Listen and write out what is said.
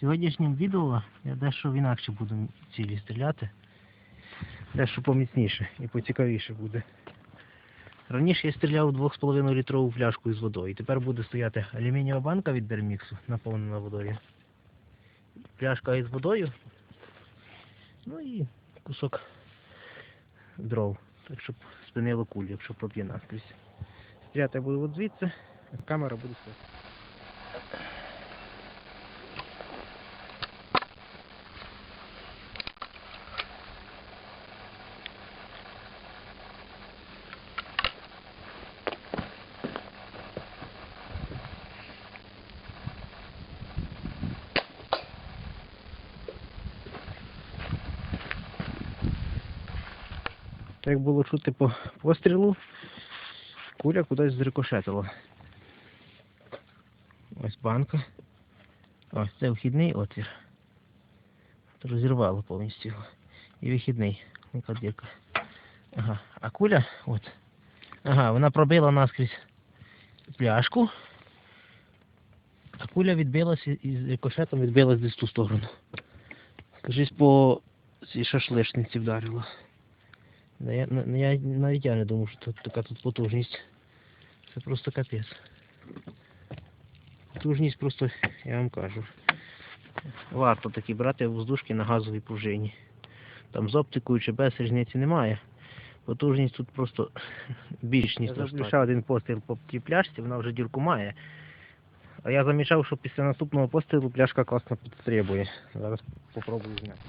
В сьогоднішньому відео я дещо в інакше буду цілі стріляти. Дещо поміцніше і поцікавіше буде. Раніше я стріляв у 2,5 літрову пляшку із водою. Тепер буде стояти алюмінієва банка від Берміксу, наповнена водою. Пляшка із водою. Ну і кусок дров. Так щоб спинило кулю, якщо проб'є наскрізь. Стріляти буду от звідси, а камера буде стояти. Як було чути по пострілу, куля кудись зрикошетила. Ось банка. Ось це вхідний отвір. От Розірвало повністю його. І вихідний. Ага. А куля, от. Ага, вона пробила наскрізь пляшку. А куля відбилася і з рикошетом відбилась десь в ту сторону. Кажись, по цій шашличниці вдарила. Да я, на- я навіть я не думав, що тут така тут потужність. Це просто капець. Потужність просто, я вам кажу. Варто такі брати воздушки на газовій пружині. Там з оптикою чи без різниці немає. Потужність тут просто більш ніж Я ще один постріл по тій пляшці, вона вже дірку має. А я замічав, що після наступного пострілу пляшка класно підстрибує. Зараз попробую зняти.